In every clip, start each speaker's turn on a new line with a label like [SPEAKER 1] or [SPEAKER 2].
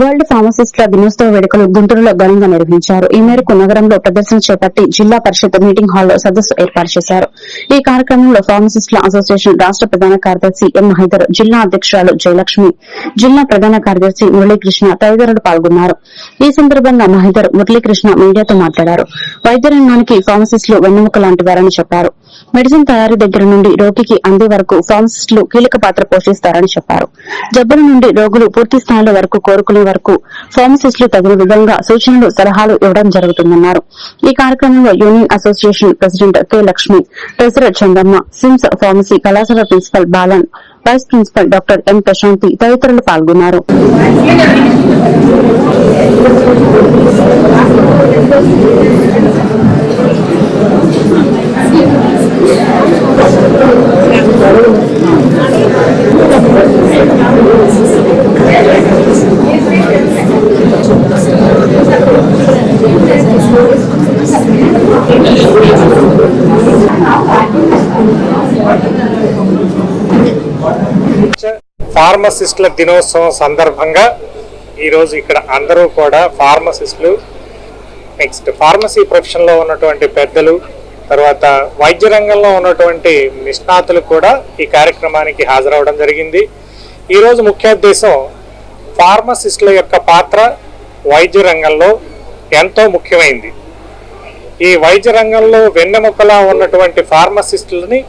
[SPEAKER 1] World ఫార్మసిస్టుల దినోత్సవ వేడుకలు గుంటూరులో ఘనంగా నిర్వహించారు. ఈ మేరకు నగరంలో ప్రదర్శన చేపట్టి జిల్లా పరిషత్ మీటింగ్ హాల్లో సదస్సు ఏర్పాటు చేశారు. ఈ కార్యక్రమంలో ఫార్మసిస్టుల అసోసియేషన్ రాష్ట ప్రధాన కార్యదర్శి ఎం హైదర్ జిల్లా అధ్యకురాలు జయలక్ష్మి జిల్లా ప్రధాన కార్యదర్శి మురళీకృష్ణ తదితరులు పాల్గొన్నారు. ఈ సందర్భంగా మహిదర్ మురళీకృష్ణ మీడియాతో మాట్లాడారు. వైద్య రంగానికి ఫార్మసిస్టులు వెన్నెముక లాంటి వారని చెప్పారు. మెడిసిన్ తయారీ దగ్గర నుండి రోగికి అందే వరకు ఫార్మసిస్టులు కీలక పాత్ర పోషిస్తారని చెప్పారు. జబ్బుల నుండి రోగులు పూర్తి స్థాయిలో వరకు కోరుకునే వరకు ఫార్మసిస్టులు తగిన విధంగా సూచనలు సలహాలు ఇవ్వడం జరుగుతుందన్నారు. ఈ కార్యక్రమంలో union association president K. Lakshmi treasurer Chandamma SIMS pharmacy కళాశాల principal Balan vice principal doctor M Prashanti తదితరులు పాల్గొన్నారు.
[SPEAKER 2] ఫార్మసిస్టుల దినోత్సవం సందర్భంగా ఈరోజు ఇక్కడ అందరూ కూడా ఫార్మసిస్టులు నెక్స్ట్ ఫార్మసీ ప్రొఫెషన్లో ఉన్నటువంటి పెద్దలు తర్వాత వైద్య రంగంలో ఉన్నటువంటి నిష్ణాతులు కూడా ఈ కార్యక్రమానికి హాజరవడం జరిగింది. ఈరోజు ముఖ్య ఉద్దేశం ఫార్మసిస్టుల యొక్క పాత్ర వైద్య రంగంలో ఎంతో ముఖ్యమైంది. ఈ వైద్య రంగంలో వెన్నెముకలా ఉన్నటువంటి ఫార్మసిస్టులని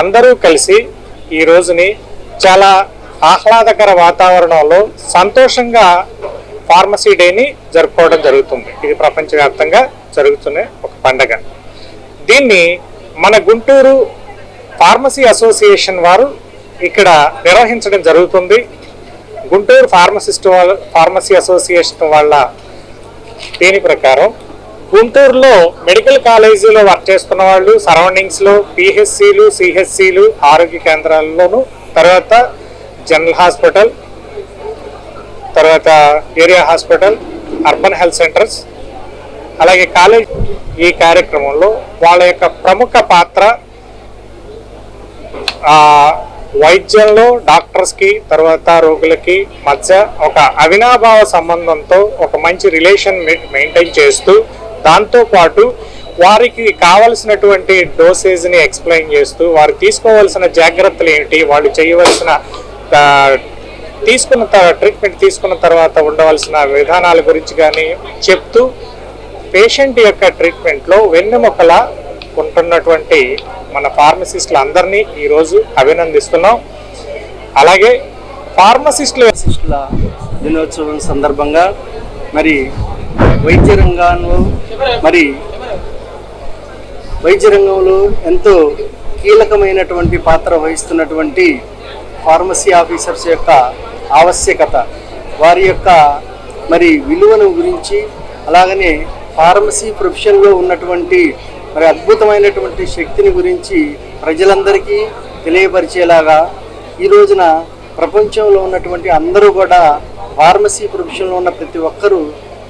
[SPEAKER 2] అందరూ కలిసి ఈ రోజుని చాలా ఆహ్లాదకర వాతావరణంలో సంతోషంగా ఫార్మసీ డేని జరుపుకోవడం జరుగుతుంది. ఇది ప్రపంచవ్యాప్తంగా జరుగుతున్న ఒక పండగ. దీన్ని మన గుంటూరు ఫార్మసీ అసోసియేషన్ వారు ఇక్కడ నిర్వహించడం జరుగుతుంది. గుంటూరు ఫార్మసిస్ట్ వాళ్ళ ఫార్మసీ అసోసియేషన్ వాళ్ళ దీని ప్రకారం గుంటూరులో మెడికల్ కాలేజీలో వర్క్ చేస్తున్న వాళ్ళు సరౌండింగ్స్లో పిహెచ్సిలు సిహెచ్సిలు ఆరోగ్య కేంద్రాల్లోనూ తర్వాత జనరల్ హాస్పిటల్ తర్వాత area hospital urban health centres అలాగే కాలేజ్. ఈ కార్యక్రమంలో వాళ్ళ యొక్క ప్రముఖ పాత్ర వైద్యంలో డాక్టర్స్కి తర్వాత రోగులకి మధ్య ఒక అవినాభావ సంబంధంతో ఒక మంచి రిలేషన్ మెయింటైన్ చేస్తూ దాంతోపాటు వారికి కావలసినటువంటి డోసేజ్ని ఎక్స్ప్లెయిన్ చేస్తూ వారు తీసుకోవాల్సిన జాగ్రత్తలు ఏంటి వాళ్ళు చేయవలసిన తీసుకున్న త- ట్రీట్మెంట్ తీసుకున్న తర్వాత ఉండవలసిన విధానాల గురించి కానీ చెప్తూ పేషెంట్ యొక్క ట్రీట్మెంట్లో వెన్నెముకల ఉంటున్నటువంటి మన ఫార్మసిస్టులు అందరినీ ఈరోజు అభినందిస్తున్నాం. అలాగే ఫార్మసిస్టుల
[SPEAKER 3] దినోత్సవం సందర్భంగా మరి వైద్య రంగంలో మరి వైద్య రంగంలో ఎంతో కీలకమైనటువంటి పాత్ర వహిస్తున్నటువంటి ఫార్మసీ ఆఫీసర్స్ యొక్క ఆవశ్యకత వారి యొక్క మరి విలువను గురించి అలాగనే ఫార్మసీ ప్రొఫెషన్లో ఉన్నటువంటి మరి అద్భుతమైనటువంటి శక్తిని గురించి ప్రజలందరికీ తెలియపరిచేలాగా ఈ రోజున ప్రపంచంలో ఉన్నటువంటి అందరూ కూడా ఫార్మసీ ప్రొఫెషన్లో ఉన్న ప్రతి ఒక్కరూ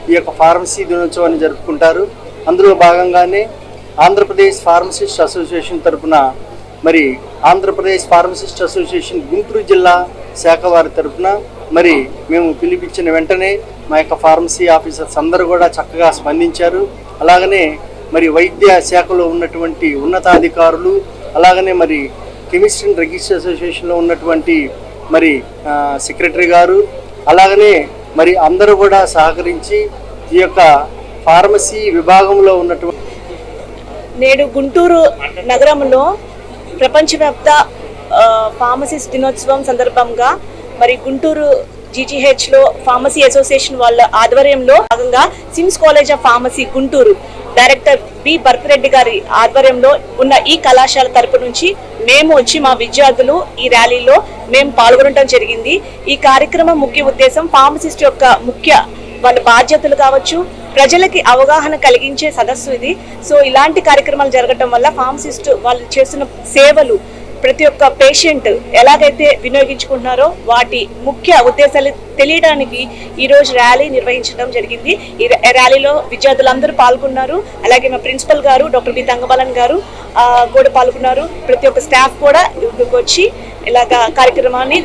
[SPEAKER 3] ఈ యొక్క ఫార్మసీ దినోత్సవాన్ని జరుపుకుంటారు. అందులో భాగంగానే ఆంధ్రప్రదేశ్ ఫార్మసిస్ట్ అసోసియేషన్ తరపున మరి ఆంధ్రప్రదేశ్ ఫార్మసిస్ట్ అసోసియేషన్ గుంటూరు జిల్లా శాఖ వారి తరపున మరి మేము పిలిపించిన వెంటనే మా యొక్క ఫార్మసీ ఆఫీసర్స్ అందరూ కూడా చక్కగా స్పందించారు. అలాగనే మరి వైద్య శాఖలో ఉన్నటువంటి ఉన్నతాధికారులు అలాగనే మరి కెమిస్ట్రీ అండ్ రిజిస్టర్ అసోసియేషన్లో ఉన్నటువంటి మరి సెక్రటరీ గారు అలాగనే మరి అందరూ కూడా సహకరించి ఈ యొక్క ఫార్మసీ విభాగంలో ఉన్నటువంటి
[SPEAKER 4] నేడు గుంటూరు నగరంలో ప్రపంచవ్యాప్త ఫార్మసీస్ ఫార్మసిస్ట్ దినోత్సవం సందర్భంగా మరి గుంటూరు జీజీహెచ్లో ఫార్మసీ అసోసియేషన్ వాళ్ళ ఆధ్వర్యంలో భాగంగా SIMS college of pharmacy Guntur. Director B. Bharatreddy గారి ఆధ్వర్యంలో ఉన్న ఈ కళాశాల తరపు నుంచి మేము వచ్చి మా విద్యార్థులు ఈ ర్యాలీలో మేము పాల్గొనడం జరిగింది. ఈ కార్యక్రమం ముఖ్య ఉద్దేశం ఫార్మసిస్ట్ యొక్క ముఖ్య వాళ్ళ బాధ్యతలు కావచ్చు ప్రజలకి అవగాహన కలిగించే సదస్సు ఇది. సో ఇలాంటి కార్యక్రమాలు జరగటం వల్ల ఫార్మసిస్ట్ వాళ్ళు చేస్తున్న సేవలు ప్రతి ఒక్క పేషెంట్ ఎలాగైతే వినియోగించుకుంటున్నారో వాటి ముఖ్య ఉద్దేశాలు తెలియడానికి ఈ రోజు ర్యాలీ నిర్వహించడం జరిగింది. ఈ ర్యాలీలో విద్యార్థులందరూ పాల్గొన్నారు. అలాగే మా ప్రిన్సిపల్ గారు డాక్టర్ బి తంగబాలన్ గారు ఆ, కూడా పాల్గొన్నారు. ప్రతి ఒక్క స్టాఫ్ కూడా ఇక్కడికి వచ్చి ఇలాగ కార్యక్రమాన్ని